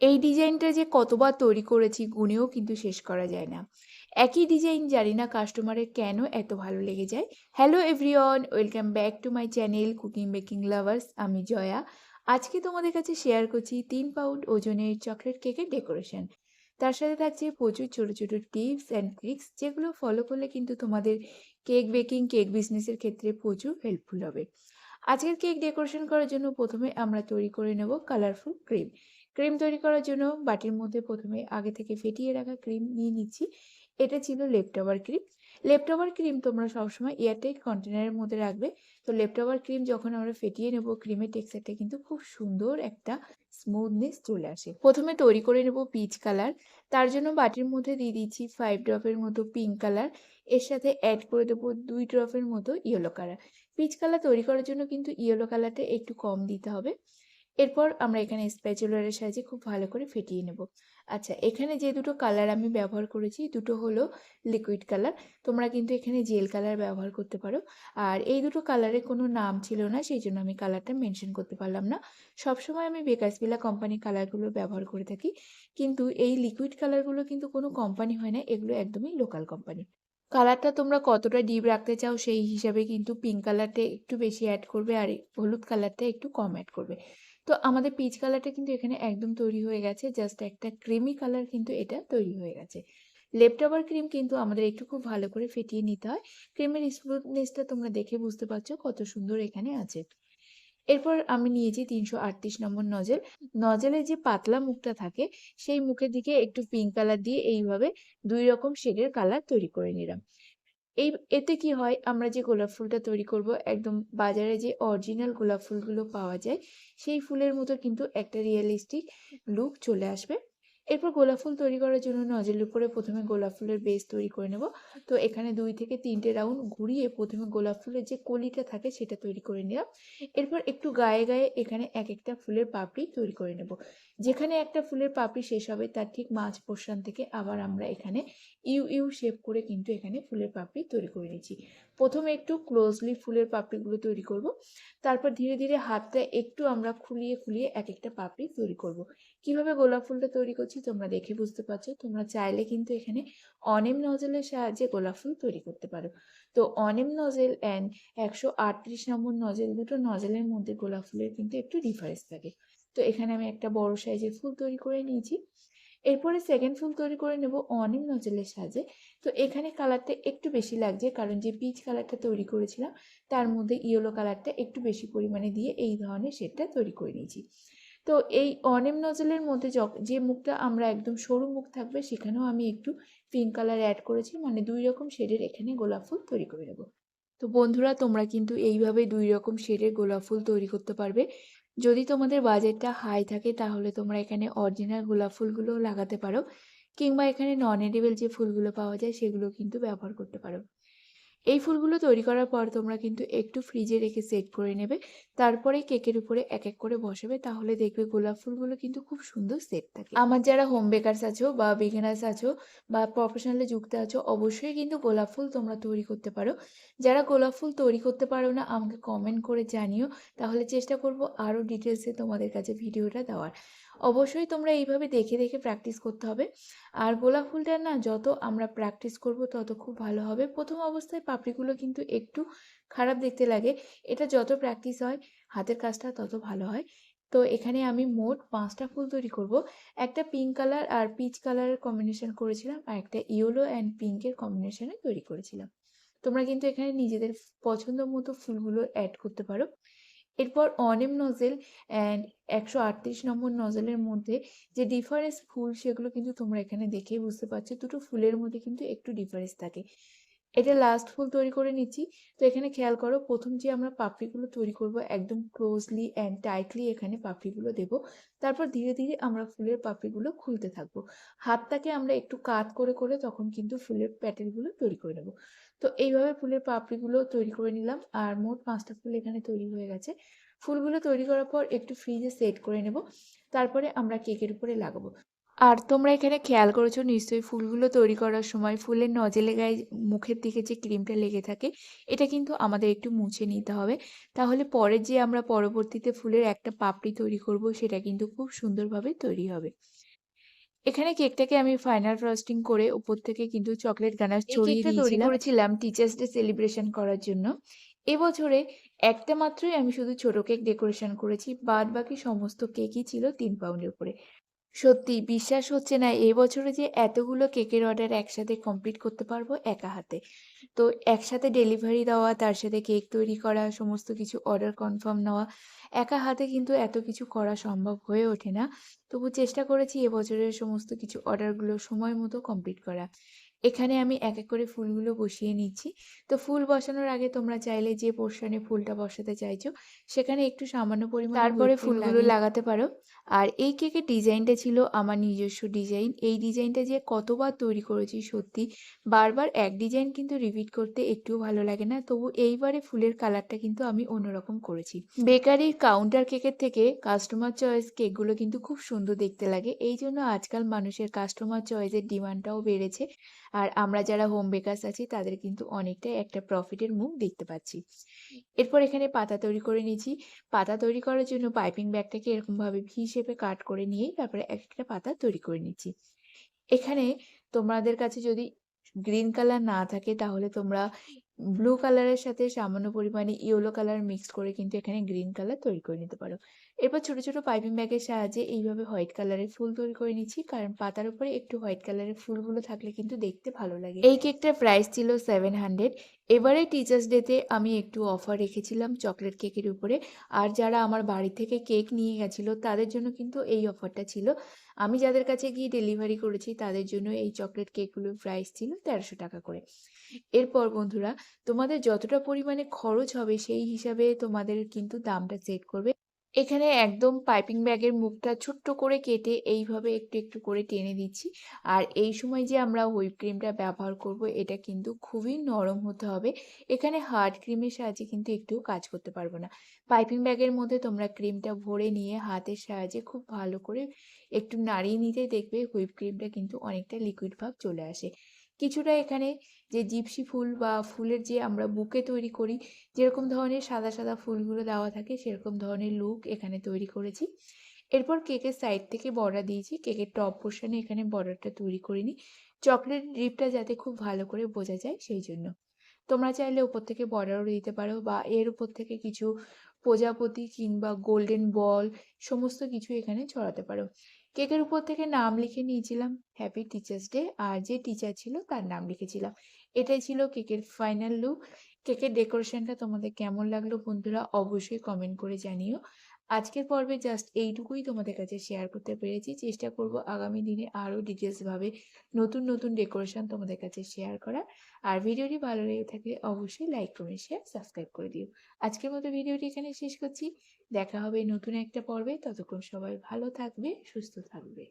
এই ডিজাইনটা যে কতবার তৈরি করেছি গুনেও কিন্তু শেষ করা যায় না। একই ডিজাইন জানি না কাস্টমারের কেন এত ভালো লেগে যায়। Hello everyone welcome back to my channel cooking baking lovers আমি জয়া। আজকে তোমাদের কাছে শেয়ার করছি তিন পাউন্ড ওজনের চকলেট কেকের ডেকোরেশন তার সাথে থাকছে প্রচুর ছোটো ছোটো টিপস অ্যান্ড ট্রিক্স যেগুলো ফলো করলে কিন্তু তোমাদের কেক বেকিং কেক বিজনেসের ক্ষেত্রে প্রচুর হেল্পফুল হবে। আজকের কেক ডেকোরেশন করার জন্য প্রথমে আমরা তৈরি করে নেব কালারফুল ক্রিম ক্রিম তৈরি করার জন্য বাটির মধ্যে প্রথমে আগে থেকে ফেটিয়ে রাখা ক্রিম নিয়ে নিচ্ছি। এটা ছিল leftover cream. Leftover cream তোমরা সবসময় এয়ারটাইট কন্টেনারের মধ্যে রাখবে। তো লেফট ওভার ক্রিম যখন আমরা ফেটিয়ে নেব, ক্রিমের টেক্সচারটা কিন্তু খুব সুন্দর একটা স্মুথনেস চলে আসে। প্রথমে তৈরি করে নেব পিচ কালার তার জন্য বাটির মধ্যে দিয়ে দিচ্ছি ফাইভ ড্রপের মতো পিঙ্ক কালারের সাথে অ্যাড করে দেবো দুই ড্রপের মতো ইয়েলো কালার পিচ কালার তৈরি করার জন্য কিন্তু ইয়েলো কালারটা একটু কম দিতে হবে। এরপর আমরা এখানে স্প্যাচুলারের সাহায্যে খুব ভালো করে ফেটিয়ে নেব। আচ্ছা এখানে যে দুটো কালার আমি ব্যবহার করেছি, দুটো হলো লিকুইড কালার তোমরা কিন্তু এখানে জেল কালার ব্যবহার করতে পারো। আর এই দুটো কালারের কোনো নাম ছিল না, সেই জন্য আমি কালারটা মেনশন করতে পারলাম না। সবসময় আমি বেকাসপিলা কোম্পানির কালারগুলো ব্যবহার করে থাকি, কিন্তু এই লিকুইড কালারগুলো কিন্তু কোনো কোম্পানি হয় না, এগুলো একদমই লোকাল কোম্পানি কালারটা তোমরা কতটা ডিপ রাখতে চাও, সেই হিসাবে কিন্তু পিঙ্ক কালারটা একটু বেশি অ্যাড করবে আর হলুদ কালারটা একটু কম অ্যাড করবে। তো আমাদের পিচ কালারটা কিন্তু এখানে একদম তৈরি হয়ে গেছে। জাস্ট একটা ক্রিমি কালার কিন্তু এটা তৈরি হয়ে গেছে। লেফট ক্রিম কিন্তু আমাদের একটু খুব ভালো করে ফেটিয়ে নিতে হয়। ক্রিমের স্মুথনেসটা তোমরা দেখে বুঝতে পারছ কত সুন্দর এখানে আছে। এরপর আমি নিয়েছি তিনশো আটত্রিশ নম্বর নজেল নজেলের যে পাতলা মুখটা থাকে, সেই মুখের দিকে একটু পিঙ্ক কালার দিয়ে এইভাবে দুই রকম শেডের কালার তৈরি করে নিলাম। এই, এতে কি হয়? আমরা যে গোলাপ ফুলটা তৈরি করব, একদম বাজারে যে অরিজিনাল গোলাপ ফুলগুলো পাওয়া যায়, সেই ফুলের মতো কিন্তু একটা রিয়েলিস্টিক লুক চলে আসবে। এরপর গোলাপ ফুল তৈরি করার জন্য নজেলের উপরে প্রথমে গোলাপ ফুলের বেস তৈরি করে নেব। তো এখানে দুই থেকে তিনটে রাউন্ড ঘুরিয়ে প্রথমে গোলাপ ফুলের যে কলিটা থাকে, সেটা তৈরি করে নিলাম। এরপর একটু গায়ে গায়ে এখানে এক একটা ফুলের পাপড়ি তৈরি করে নেব। যেখানে একটা ফুলের পাপড়ি শেষ হবে, তার ঠিক মাঝ পোর্শন থেকে আবার আমরা এখানে ইউ ইউ শেপ করে কিন্তু এখানে ফুলের পাপড়ি তৈরি করে নিচ্ছি প্রথমে একটু ক্লোজলি ফুলের পাপড়িগুলো তৈরি করব। তারপর ধীরে ধীরে হাতটা একটু আমরা খুলিয়ে খুলিয়ে এক একটা পাপড়ি তৈরি করব। কীভাবে গোলাপ ফুলটা তৈরি করছি তোমরা দেখে বুঝতে পারছ। তোমরা চাইলে কিন্তু এখানে অনেম নজেলের সাহায্যে গোলাপ ফুল তৈরি করতে পারো। তো অনেম নজেল অ্যান্ড একশো আটত্রিশ নম্বর নজেল দুটো নজেলের মধ্যে গোলাপ ফুলের কিন্তু একটু ডিফারেন্স থাকে। তো এখানে আমি একটা বড় সাইজের ফুল তৈরি করে নিয়েছি। এরপরে সেকেন্ড ফুল তৈরি করে নেব অনিম নজলের সাহায্যে তো এখানে কালারটা একটু বেশি লাগছে, কারণ যে পিচ কালারটা তৈরি করেছিলাম, তার মধ্যে ইয়েলো কালারটা একটু বেশি পরিমাণে দিয়ে এই ধরনের শেডটা তৈরি করে নিয়েছি। তো এই অনেম নজলের মধ্যে যে মুখটা আমরা একদম সরু মুখ থাকবে, সেখানেও আমি একটু পিঙ্ক কালার অ্যাড করেছি মানে দুই রকম শেডের এখানে গোলাপ ফুল তৈরি করে নেব। তো বন্ধুরা, তোমরা কিন্তু এইভাবে দুই রকম শেডের গোলাপ ফুল তৈরি করতে পারবে। যদি তোমাদের বাজেটটা হাই থাকে, তাহলে তোমরা এখানে অরিজিনাল গোলাপ ফুলগুলো লাগাতে পারো, কিংবা এখানে নন এডিবেল যে ফুলগুলো পাওয়া যায়, সেগুলো কিন্তু ব্যবহার করতে পারো। এই ফুলগুলো তৈরি করার পর তোমরা কিন্তু একটু ফ্রিজে রেখে সেট করে নেবে। তারপরে কেকের উপরে এক এক করে বসাবে, তাহলে দেখবে গোলাপ ফুলগুলো কিন্তু খুব সুন্দর সেট থাকে। আমার যারা হোম বেকারস আছো বা বিগিনার্স আছো বা প্রফেশনালে যুক্ত আছো, অবশ্যই কিন্তু গোলাপ ফুল তোমরা তৈরি করতে পারো। যারা গোলাপ ফুল তৈরি করতে পারো না, আমাকে কমেন্ট করে জানিও। তাহলে চেষ্টা করব আরও ডিটেলসে তোমাদের কাছে ভিডিওটা দেওয়ার। অবশ্যই তোমরা এইভাবে দেখে দেখে প্র্যাকটিস করতে হবে। আর গোলাপ ফুলটা না যত আমরা প্র্যাকটিস করব তত খুব ভালো হবে। প্রথম অবস্থায় পাপড়িগুলো কিন্তু একটু খারাপ দেখতে লাগে। এটা যত প্র্যাকটিস হয়, হাতের কাজটা তত ভালো হয়। তো এখানে আমি মোট পাঁচটা ফুল তৈরি করব। একটা পিঙ্ক কালার আর পিচ কালারের কম্বিনেশন করেছিলাম আর একটা ইয়েলো অ্যান্ড পিঙ্কের কম্বিনেশনে তৈরি করেছিলাম। তোমরা কিন্তু এখানে নিজেদের পছন্দ মতো ফুলগুলো অ্যাড করতে পারো। এরপর অনেম নজেল অ্যান্ড একশো আটত্রিশ নম্বর নজেলের মধ্যে যে ডিফারেন্স ফুল সেগুলো কিন্তু তোমরা এখানে দেখেই বুঝতে পারছ। দুটো ফুলের মধ্যে কিন্তু একটু ডিফারেন্স থাকে। এটা লাস্ট ফুল তৈরি করে নিচ্ছি। তো এখানে খেয়াল করো, প্রথম যে আমরা পাপড়িগুলো তৈরি করব, একদম ক্লোজলি অ্যান্ড টাইটলি এখানে পাপড়িগুলো দেব। তারপর ধীরে ধীরে আমরা ফুলের পাপড়িগুলো খুলতে থাকব। হাতটাকে আমরা একটু কাত করে করে তখন কিন্তু ফুলের প্যাটেলগুলো তৈরি করে নেব। তো এইভাবে ফুলের পাপড়িগুলো তৈরি করে নিলাম। আর মোট পাঁচটা ফুল এখানে তৈরি হয়ে গেছে। ফুলগুলো তৈরি করার পর একটু ফ্রিজে সেট করে নেব। তারপরে আমরা কেকের উপরে লাগাবো। আর তোমরা এখানে খেয়াল করেছ, নিশ্চয়ই ফুলগুলো তৈরি করার সময় ফুলের নজেলে গায়ে মুখের দিকে যে ক্রিমটা লেগে থাকে, এটা কিন্তু আমাদের একটু মুছে নিতে হবে। তাহলে পরে যে আমরা পরবর্তীতে ফুলের একটা পাপড়ি তৈরি করব, সেটা কিন্তু খুব সুন্দরভাবে তৈরি হবে। এখানে কেকটাকে আমি ফাইনাল ফ্রস্টিং করে উপর থেকে কিন্তু চকলেট গানাশ ছড়িয়ে তৈরি করেছিলাম টিচার্স ডে সেলিব্রেশন করার জন্য। এবছরে একটা মাত্রই আমি শুধু ছোট কেক ডেকোরেশন করেছি বাদ বাকি সমস্ত কেকই ছিল তিন পাউন্ডের উপরে। সত্যি বিশ্বাস হচ্ছে না এবছরে যে এতগুলো কেকের অর্ডার একসাথে কমপ্লিট করতে পারব একা হাতে। তো একসাথে ডেলিভারি দেওয়া তার সাথে কেক তৈরি করা সমস্ত কিছু অর্ডার কনফার্ম নেওয়া একা হাতে কিন্তু এত কিছু করা সম্ভব হয়ে ওঠে না। তবু চেষ্টা করেছি এবছরের সমস্ত কিছু অর্ডারগুলো সময় মতো কমপ্লিট করা। এখানে আমি এক এক করে ফুলগুলো বসিয়ে নিচ্ছি। তো ফুল বসানোর আগে তোমরা চাইলে যে পোর্শনে ফুলটা বসাতে চাইছো সেখানে একটু সামান্য পরিমাণ তারপরে ফুলগুলো লাগাতে পারো। আর এই কেকের ডিজাইনটা ছিল আমার নিজস্ব ডিজাইন। এই ডিজাইনটা যে কতবার তৈরি করেছি সত্যি, বারবার এক ডিজাইন কিন্তু রিপিট করতে একটুও ভালো লাগে না। তবু এইবারে ফুলের কালারটা কিন্তু আমি অন্যরকম করেছি। বেকারির কাউন্টার কেকের থেকে কাস্টমার চয়েস কেকগুলো কিন্তু খুব সুন্দর দেখতে লাগে। এই জন্য আজকাল মানুষের কাস্টমার চয়েসের ডিমান্ডটাও বেড়েছে। আর আমরা যারা হোম বেকার্স আছি, তাদের কিন্তু অনেকটাই একটা প্রফিটের মুখ দেখতে পাচ্ছি। এরপর এখানে পাতা তৈরি করে নিয়েছি। পাতা তৈরি করার জন্য পাইপিং ব্যাগটাকে এরকমভাবে ভি শেপে কাট করে নিয়েই তারপরে এক একটা পাতা তৈরি করে নিচ্ছি। এখানে তোমাদের কাছে যদি গ্রিন কালার না থাকে তাহলে তোমরা ব্লু কালারের সাথে সামান্য পরিমাণে ইয়েলো কালার মিক্স করে কিন্তু এখানে গ্রিন কালার তৈরি করে নিতে পারো। এরপর ছোট ছোট পাইপিং ব্যাগের সাহায্যে এইভাবে হোয়াইট কালারের ফুল তৈরি করে নিচ্ছি। কারণ পাতার উপরে একটু হোয়াইট কালারের ফুলগুলো থাকলে কিন্তু দেখতে ভালো লাগে। এই কেকটার প্রাইস ছিল সেভেন হান্ড্রেড এবারে টিচার্স ডেতে আমি একটু অফার রেখেছিলাম চকলেট কেকের উপরে। আর যারা আমার বাড়ি থেকে কেক নিয়ে গেছিল, তাদের জন্য কিন্তু এই অফারটা ছিল। আমি যাদের কাছে গিয়ে ডেলিভারি করেছি, তাদের জন্য এই চকলেট কেকগুলোর প্রাইস ছিল তেরোশো টাকা করে। এরপর বন্ধুরা, তোমাদের যতটা পরিমাণে খরচ হবে, সেই হিসাবে তোমাদের কিন্তু দামটা সেট করবে। এখানে একদম পাইপিং ব্যাগের মুখটা ছোট্ট করে কেটে এইভাবে একটু একটু করে টেনে দিচ্ছি। আর এই সময় যে আমরা হুইপ ক্রিমটা ব্যবহার করব, এটা কিন্তু খুবই নরম হতে হবে। এখানে হার্ড ক্রিমের সাহায্যে কিন্তু একটু কাজ করতে পারব না। পাইপিং ব্যাগের মধ্যে তোমরা ক্রিমটা ভরে নিয়ে হাতের সাহায্যে খুব ভালো করে একটু নাড়িয়ে নিতে দেখবে হুইপ ক্রিমটা কিন্তু অনেকটা লিকুইড ভাব চলে আসে। কিছুটা এখানে যে জিপসি ফুল বা ফুলের যে আমরা বুকে তৈরি করি, যেরকম ধরনের সাদা সাদা ফুলগুলো দেওয়া থাকে, সেরকম ধরনের লুক এখানে তৈরি করেছি। এরপর কেকের সাইড থেকে বর্ডার দিয়েছি। কেকের টপ পোর্শনে এখানে বর্ডারটা তৈরি করিনি চকলেট ড্রিপটা যাতে খুব ভালো করে বোঝা যায়, সেই জন্য। তোমরা চাইলে উপর থেকে বর্ডারও দিতে পারো বা এর উপর থেকে কিছু প্রজাপতি কিংবা গোল্ডেন বল সমস্ত কিছু এখানে ছড়াতে পারো। কেকের উপর থেকে নাম লিখে নিয়েছিলাম হ্যাপি টিচার্স ডে আর যে টিচার ছিল তার নাম লিখেছিলাম। এটাই ছিল কেকের ফাইনাল লুক কেকের ডেকোরেশনটা তোমাদের কেমন লাগল বন্ধুরা অবশ্যই কমেন্ট করে জানিও। আজকের পর্বে জাস্ট এইটুকুই তোমাদের কাছে শেয়ার করতে পেরেছি। চেষ্টা করব আগামী দিনে আরও ডিটেলসভাবে নতুন নতুন ডেকোরেশন তোমাদের কাছে শেয়ার করা আর ভিডিওটি ভালো লেগে থাকলে অবশ্যই লাইক কমেন্ট শেয়ার সাবস্ক্রাইব করে দিও। আজকের মতো ভিডিওটি এখানে শেষ করছি। দেখা হবে নতুন একটা পর্বে। ততক্ষণ সবাই ভালো থাকবে, সুস্থ থাকবে।